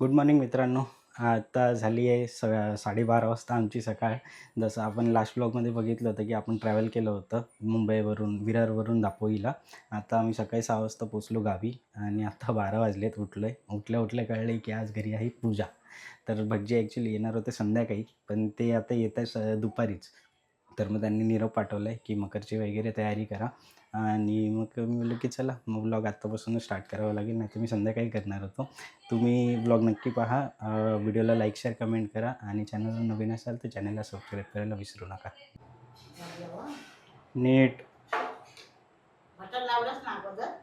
Good morning मित्रांनो. आता झाली आहे स साडेबारा वाजता आमची सकाळ. जसं आपण लास्ट ब्लॉगमध्ये बघितलं होतं की आपण ट्रॅव्हल केलं होतं मुंबईवरून विरारवरून दापोईला आता आम्ही सकाळी सहा वाजता पोचलो गावी आणि आता बारा वाजलेत उठलो आहे उठल्या उठल्या कळले की आज घरी आहे पूजा. तर भटजी ॲक्च्युली येणार होते संध्याकाळी पण ते आता येत आहे स दुपारीच. तर मग त्यांनी निरोप पाठवला आहे की मकरची वगैरे तयारी करा. आणि मग मी बोललो की चला मग ब्लॉग आत्तापासूनच स्टार्ट करावं लागेल नाही तर मी संध्याकाळी करणार होतो. तुम्ही ब्लॉग नक्की पहा व्हिडिओला लाईक शेअर कमेंट करा आणि चॅनलवर नवीन असाल तर चॅनलला सबस्क्राईब करायला विसरू नका. नीट.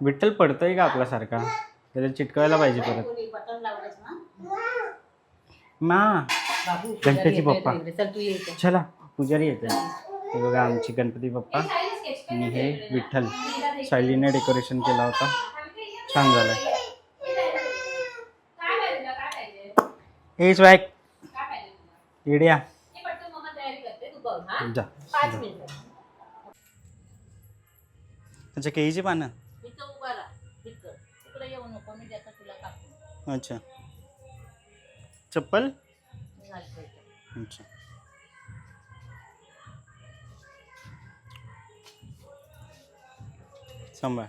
विठ्ठल पडतोय का आपल्यासारखा? त्याला चिटकवायला पाहिजे परत. मा. गणपती बाप्पा. चल पुजारी येते हे बघा आमची गणपती बाप्पा आणि हे विठ्ठल सायलीने डेकोरेशन केला होता. छान झालं. इडिया जा. अच्छा केळीची पानं? अच्छा. चप्पल. अच्छा. सांभाळ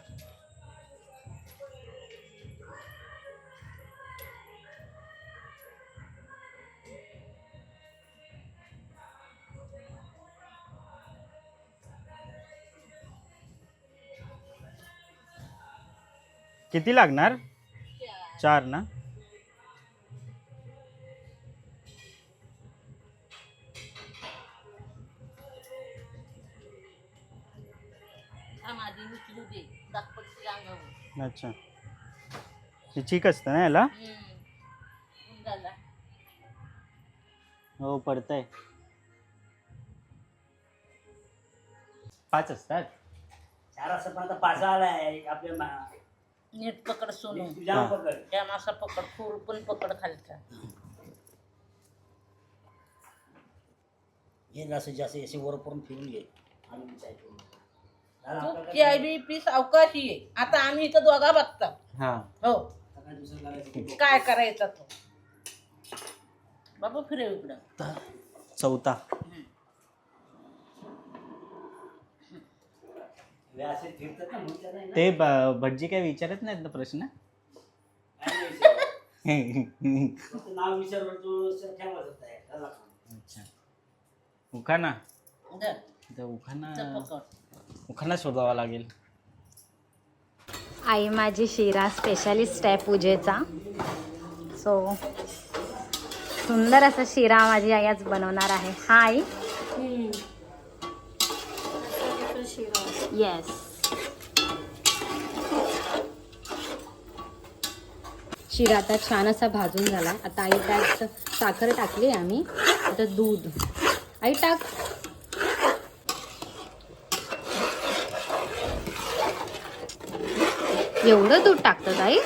किती लागणार? चार ना? अच्छा. हे चीक असतं ना याला? हो पडतंय. पाच असतात? चार वाजता पण आता पाचा आलाय आपल्या मा- नीट पकड सोनू. हा. पकड. त्या मासा पकड फूर पण पकड खालचा. हे जास्त जास्त असे वर करून फिरून घे. आणि. झालं तू काय? केळबी पीस अवकाशी आहे. आता आम्ही इथं दोघा बघता. हा. हो. काय करायचं? तो? बाबा फिरव इकडं. चौथा. हे. ते ब- भटजी काय विचारत नाहीत ना प्रश्न? नाव तू ठेवायचं. अच्छा. इथं पकड. उखाणा शोधावा लागेल. आई माझी शिरा स्पेशालिस्ट आहे पूजेचा. सो सुंदर असा शिरा माझी आई आज बनवणार आहे. हा आई येस शिरा आता छान असा भाजून झाला. आता आई त्यात साखर टाकली आम्ही. आता दूध. आई टाक. एवढं दूध टाकतं आई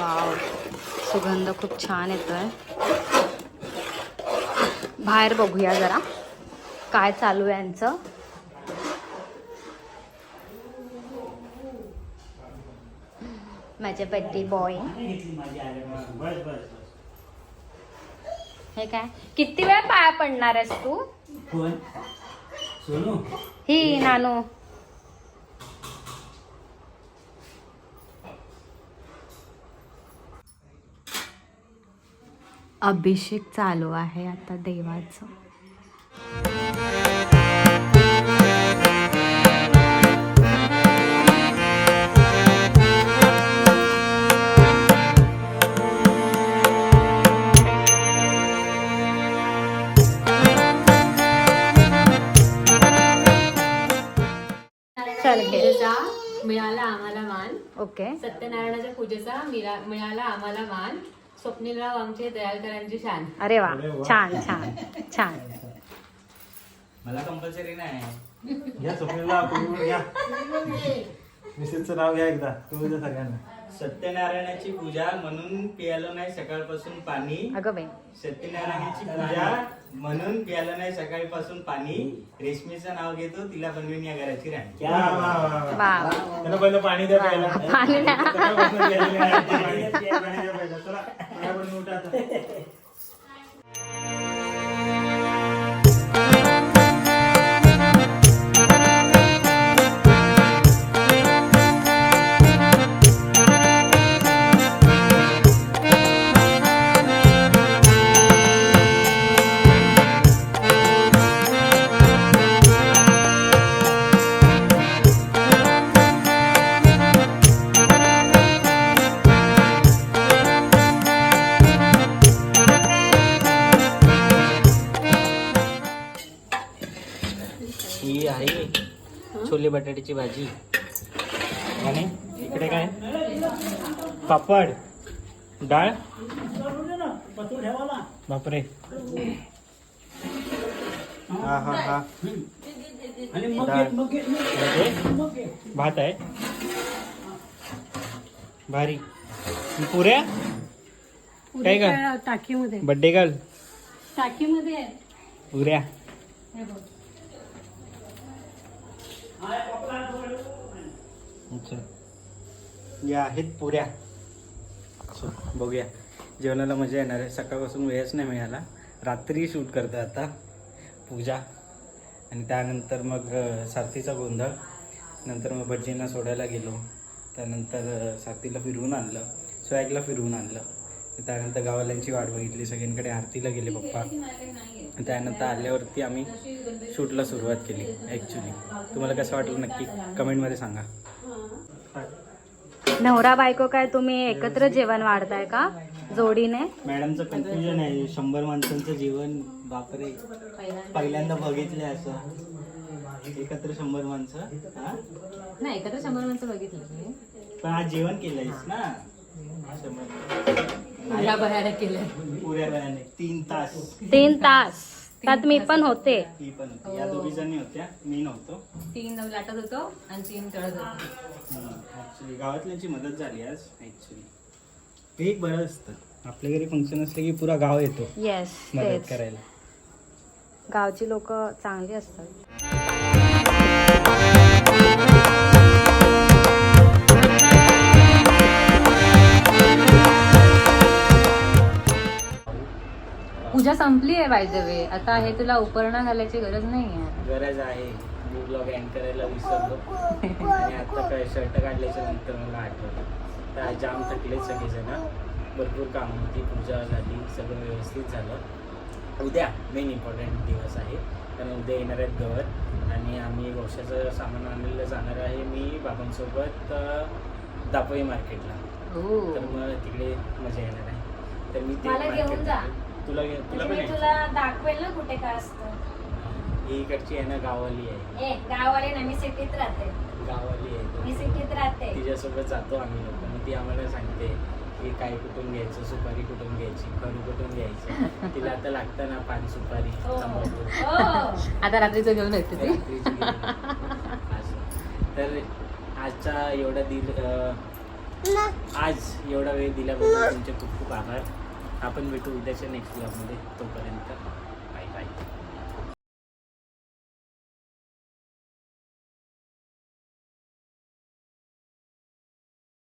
वाव सुगंध खूप छान येतोय. बाहेर बघूया जरा काय चालू आहे यांचं? माझे बड्डे बॉय हे काय? किती वेळ पाया पडणार आहेस तू? ही नानू. अभिषेक चालू आहे आता देवाचं. पूजेचा मिळाला आम्हाला मान. ओके. सत्यनारायणाच्या पूजेचा मिळा मिळाला आम्हाला मान. स्वप्नीलराव आमचे दयालकरांची शान. अरे वा छान छान छान. मला कंपल्सरी नाही. घ्या स्वप्नीला कुठून घ्या मिसेसचं नाव घ्या एकदा. तू उद्या सगळ्यांना. सत्यनारायणाची पूजा म्हणून पियालो नाही सकाळपासून पाणी अगं बाई सत्यनारायणाची पूजा म्हणून प्यायला नाही सकाळपासून पाणी रेशमीचं नाव घेतो तिला बनवीन या घराची राणी. वा त्याला पहिलं पाणी द्या प्यायला पाणी द्या. पाणी द्या. चला, उठा आता. छोले बटाट्याची भाजी. आणि इकडे काय? पापड डाळ. बापरे. हा हा हा. भात आहे. भारी. पुऱ्या? काय का टाकीमध्ये. Birthday girl. टाकीमध्ये. पुऱ्या अच्छा. या आहेत पुऱ्या. So, बघूया. जेवणाला मजा येणार आहे. सकाळपासून वेळच नाही मिळाला. रात्री शूट करतो आता. पूजा. आणि त्यानंतर मग सारथीचा गोंधळ. नंतर मग भटजींना सोडायला गेलो. त्यानंतर सारथीला फिरवून आणलं. स्वॅगला फिरवून आणलं. त्यानंतर गावाल्यांची वाट बघितली सगळ्यांकडे आरतीला गेले पप्पा. त्यानंतर आल्यावरती आम्ही शूटला सुरुवात केली ॲक्च्युली तुम्हाला कसं वाटलं नक्की? कमेंटमध्ये सांगा. नवरा बायको काय तुम्ही एकत्र जेवण वाढताय का? जोडीने? मॅडमचं कन्फ्युजन आहे. शंभर माणसांचं जेवण बापरे. पहिल्यांदा बघितलं असं. एकत्र शंभर माणसं हा? नाही एकत्र शंभर माणसं बघितलं पण आज जेवण केलंयस ना? शंभर पुऱ्या पुऱ्या तीन तास. तीन तास. त्यात मी पण होते. ती पण होती. या दोघी जणी होत्या. मी नव्हतो. तीन लाटत होतो आणि तीन तळत होतो. ऍक्च्युली गावातल्यांची मदत झाली आज ऍक्च्युली ते एक बरं असतं. आपल्या घरी फंक्शन असले की पुरा गाव येतो. येस मदत करायला. गावची लोक चांगली असतात. पूजा संपली आहे बाय द वे आता हे तुला उपरणा घालायची गरज नाही आहे गरज आहे. मी ब्लॉग एंड करायला विसरलो. आणि आता काय शर्ट काढल्याच्या नंतर मला आठवलं. तर आज जाम थकले सगळेजण. भरपूर काम होती पूजा झाली सगळं व्यवस्थित झालं. उद्या मेन इम्पॉर्टंट दिवस आहे. कारण उद्या येणार आहेत गवर आणि आम्ही वंशाचं सामान आणलेलं जाणार आहे मी बाबांसोबत अं, दापोई मार्केटला हो. तर मग तिकडे मजा येणार आहे. तर मी ते मला घेऊन market- जा. तुला तुला पण मी यायचं? तुला दाखवेल ना कुठे काय असतं ही इकडची आहे ना गाववाली आहे ए गाववाले ना मी सिटीत राहते आहे ती. मी सिटीत राहते तिच्यासोबत जातो आम्ही लोक मग ती आम्हाला सांगते की काय कुठून घ्यायचं सुपारी कुठून घ्यायची खरू कुठून घ्यायचं तिला आता लागतं ना पान सुपारी हो. तंबाखू. हो आता रात्रीचं घेऊन येते ते रात्रीची गेली. असं. तर आजचा एवढा दिल अं, आज एवढा वेळ दिल्याबद्दल तुमचे खूप खूप आभार आपण भेटू उद्याच्या नेक्स्ट ब्लॉगमध्ये तोपर्यंत.